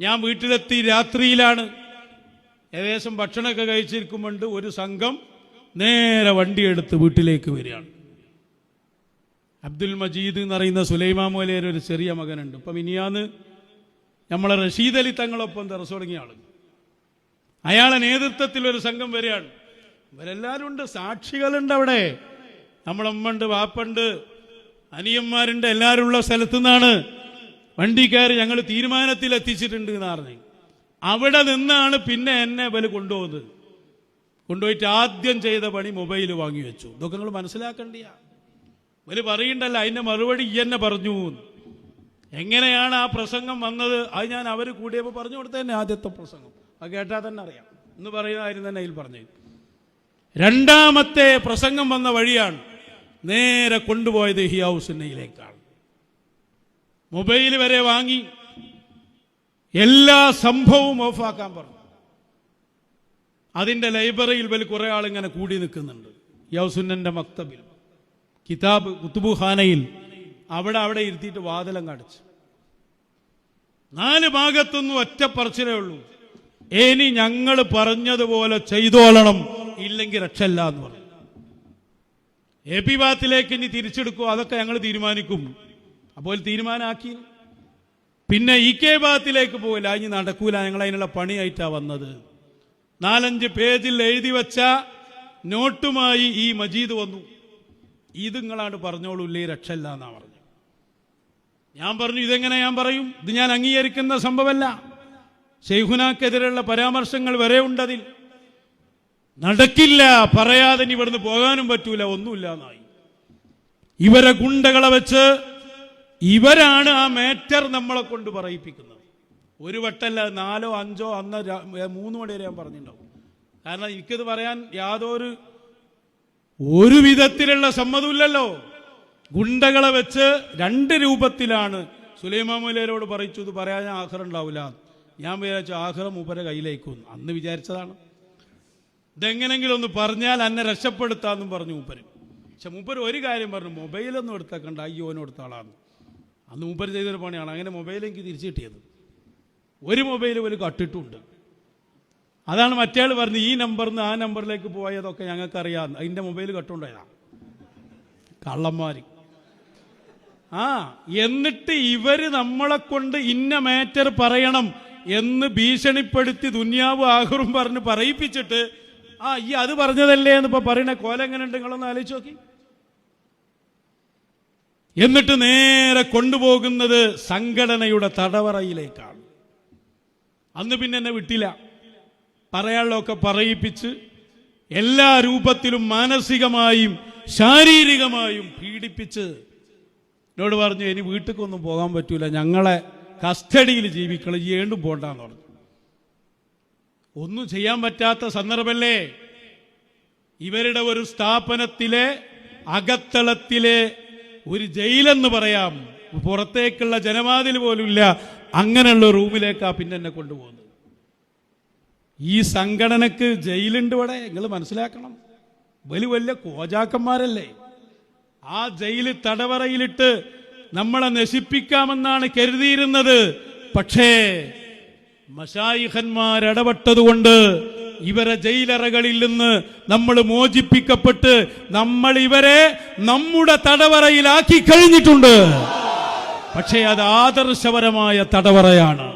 ഞാൻ വീട്ടിലെത്തി രാത്രിയിലാണ്. ഏകദേശം ഭക്ഷണമൊക്കെ കഴിച്ചിരിക്കുമ്പോണ്ട് ഒരു സംഘം നേരെ വണ്ടിയെടുത്ത് വീട്ടിലേക്ക് വരികയാണ്. അബ്ദുൽ മജീദ് എന്ന് പറയുന്ന സുലൈമാ മോലയുടെ ഒരു ചെറിയ മകനുണ്ട്. ഇപ്പം ഇനിയാന്ന് നമ്മളെ റഷീദ് അലി തങ്ങളൊപ്പം തെറസ് തുടങ്ങിയ ആൾ. അയാളെ നേതൃത്വത്തിൽ ഒരു സംഘം വരികയാണ്. ഇവരെല്ലാവരും ഉണ്ട് സാക്ഷികളുണ്ട് അവിടെ. നമ്മളമ്മണ്ട് വാപ്പുണ്ട് അനിയന്മാരുണ്ട് എല്ലാവരും ഉള്ള സ്ഥലത്തു നിന്നാണ് വണ്ടിക്കാർ ഞങ്ങൾ തീരുമാനത്തിൽ എത്തിച്ചിട്ടുണ്ട് എന്ന് പറഞ്ഞു. അവിടെ നിന്നാണ് പിന്നെ എന്നെ ഇവർ കൊണ്ടുപോകുന്നത്. കൊണ്ടുപോയിട്ട് ആദ്യം ചെയ്ത പണി മൊബൈൽ വാങ്ങി വെച്ചു. ഇതൊക്കെ നിങ്ങൾ മനസ്സിലാക്കണ്ടിയ. ഇവർ പറയണ്ടല്ല അതിന്റെ മറുപടി എന്നെ പറഞ്ഞു എങ്ങനെയാണ് ആ പ്രസംഗം വന്നത്? അത് ഞാൻ അവർ കൂടിയപ്പോൾ പറഞ്ഞു കൊടുത്ത തന്നെ ആദ്യത്തെ പ്രസംഗം. അത് കേട്ടാൽ തന്നെ അറിയാം. എന്ന് പറയുന്ന കാര്യം തന്നെ അതിൽ പറഞ്ഞു രണ്ടാമത്തെ പ്രസംഗം വന്ന വഴിയാണ് നേരെ കൊണ്ടുപോയത് ഹിയാവുസുന്നയിലേക്കാണ് മൊബൈൽ വരെ വാങ്ങി എല്ലാ സംഭവവും ഓഫാക്കാൻ പറഞ്ഞു. അതിന്റെ ലൈബ്രറിയിൽ വലിയ കുറെ ആളിങ്ങനെ കൂടി നിൽക്കുന്നുണ്ട്. യൗസുന്നന്റെ മക്തബിൽ. കിതാബ് കുത്തുബുഖാനയിൽ അവിടെ അവിടെ ഇരുത്തിയിട്ട് വാതിലം കാണിച്ചു നാല് ഭാഗത്തൊന്നും ഒറ്റ പറച്ചിലേ ഉള്ളൂ. ഇനി ഞങ്ങൾ പറഞ്ഞതുപോലെ ചെയ്തോളണം ഇല്ലെങ്കിൽ രക്ഷല്ല എന്ന് പറഞ്ഞു. എ പി ബാത്തിലേക്ക് ഇനി തിരിച്ചെടുക്കുമോ അതൊക്കെ ഞങ്ങൾ തീരുമാനിക്കും. അപ്പോൾ തീരുമാനമാക്കി പിന്നെ ഇ കെ ബാത്തിലേക്ക് പോയില്ല ഇനി നടക്കൂല. ഞങ്ങൾ അതിനുള്ള പണിയായിട്ടാ വന്നത്. നാലഞ്ച് പേജിൽ എഴുതി വെച്ച നോട്ടുമായി ഈ മജീദ് വന്നു. ഇത് നിങ്ങളാണ്ട് പറഞ്ഞോളൂ ഇല്ലേ രക്ഷല്ല എന്നാ പറഞ്ഞു. ഞാൻ പറഞ്ഞു ഇതെങ്ങനെ ഞാൻ പറയും? ഇത് ഞാൻ അംഗീകരിക്കുന്ന സംഭവമല്ല. ഷെയ്ഖുനാക്കെതിരെയുള്ള പരാമർശങ്ങൾ വരെ ഉണ്ടതിൽ. നടക്കില്ല പറയാതെ ഇവിടുന്ന് പോകാനും പറ്റൂല ഒന്നുമില്ല എന്നായി. ഇവരെ ഗുണ്ടകളെ വെച്ച് ഇവരാണ് ആ മേറ്റർ നമ്മളെ കൊണ്ട് പറയിപ്പിക്കുന്നത്. ഒരു വട്ടല്ല നാലോ അഞ്ചോ അന്ന് മൂന്ന് മണി വരെ ഞാൻ പറഞ്ഞിട്ടുണ്ടാവും. കാരണം എനിക്കത് പറയാൻ യാതൊരു ഒരു വിധത്തിലുള്ള സമ്മതമില്ലല്ലോ ഗുണ്ടകളെ വെച്ച് രണ്ട് രൂപത്തിലാണ് സുലൈമാമുലേരോട് പറയിച്ചു ഇത് പറയാൻ ആഹ്റം ഉണ്ടാവില്ല. ഞാൻ വിചാരിച്ചു ആഹ്റം മൂപ്പരെ കയ്യിലേക്കും അന്ന് വിചാരിച്ചതാണ്. ഇതെങ്ങനെങ്കിലും ഒന്ന് പറഞ്ഞാൽ എന്നെ രക്ഷപ്പെടുത്താന്നും പറഞ്ഞു മൂപ്പര്. പക്ഷെ മൂപ്പര് ഒരു കാര്യം പറഞ്ഞു മൊബൈലൊന്നും എടുത്തേക്കണ്ട അയ്യോനും എടുത്ത ആളാണ് അന്ന് മൂപ്പര് ചെയ്തൊരു പണിയാണ്. അങ്ങനെ മൊബൈൽ എനിക്ക് തിരിച്ചു കിട്ടിയത്. ഒരു മൊബൈൽ ഒരു കട്ടിട്ടുണ്ട്. അതാണ് മറ്റേ ആൾ പറഞ്ഞു ഈ നമ്പറിൽ നിന്ന് ആ നമ്പറിലേക്ക് പോയതൊക്കെ ഞങ്ങൾക്കറിയാം. അതിന്റെ മൊബൈൽ കട്ടുണ്ടായതാ. കള്ളന്മാര്. ആ എന്നിട്ട് ഇവർ നമ്മളെ കൊണ്ട് ഇന്ന മാറ്റർ പറയണം എന്ന് ഭീഷണിപ്പെടുത്തി ദുന്യാവ് ആഹുറും പറഞ്ഞ് പറയിപ്പിച്ചിട്ട് ആ ഈ അത് പറഞ്ഞതല്ലേ എന്നിപ്പോൾ പറയണേ പറയണ കോല എങ്ങനെ ഉണ്ട് നിങ്ങളൊന്ന് ആലോചിച്ച് നോക്കി. എന്നിട്ട് നേരെ കൊണ്ടുപോകുന്നത് സംഘടനയുടെ തടവറയിലേക്കാണ്. അന്ന് പിന്നെ എന്നെ വിട്ടില്ല. പറയാനുള്ളതൊക്കെ പറയിപ്പിച്ച് എല്ലാ രൂപത്തിലും മാനസികമായും ശാരീരികമായും പീഡിപ്പിച്ച് എന്നോട് പറഞ്ഞു ഇനി വീട്ടിലേക്കൊന്നും പോകാൻ പറ്റൂല. ഞങ്ങളെ കസ്റ്റഡിയിൽ ജീവിക്കണം. ഈ ഏണ്ടും പോണ്ടെന്ന് പറഞ്ഞു. ഒന്നും ചെയ്യാൻ പറ്റാത്ത സന്ദർഭമല്ലേ? ഇവരുടെ ഒരു സ്ഥാപനത്തിലെ അകത്തളത്തിലെ ഒരു ജയിലെന്ന് പറയാം. പുറത്തേക്കുള്ള ജനവാതിൽ പോലുമില്ല. അങ്ങനെയുള്ള റൂമിലേക്കാ പിന്നെ എന്നെ കൊണ്ടുപോകുന്നത്. ഈ സംഘടനക്ക് ജയിലുണ്ട് ഇവിടെ. നിങ്ങൾ മനസ്സിലാക്കണം. വലിയ വലിയ കോജാക്കന്മാരല്ലേ. ആ ജയിൽ തടവറയിലിട്ട് നമ്മളെ നശിപ്പിക്കാമെന്നാണ് കരുതിയിരുന്നത്. പക്ഷേ മഷായിഖന്മാർ ഇടപെട്ടതുകൊണ്ട് ഇവരെ ജയിലറകളിൽ നിന്ന് നമ്മൾ മോചിപ്പിക്കപ്പെട്ട് നമ്മൾ ഇവരെ നമ്മുടെ തടവറയിലാക്കി കഴിഞ്ഞിട്ടുണ്ട്. പക്ഷേ അത് ആദർശപരമായ തടവറയാണ്.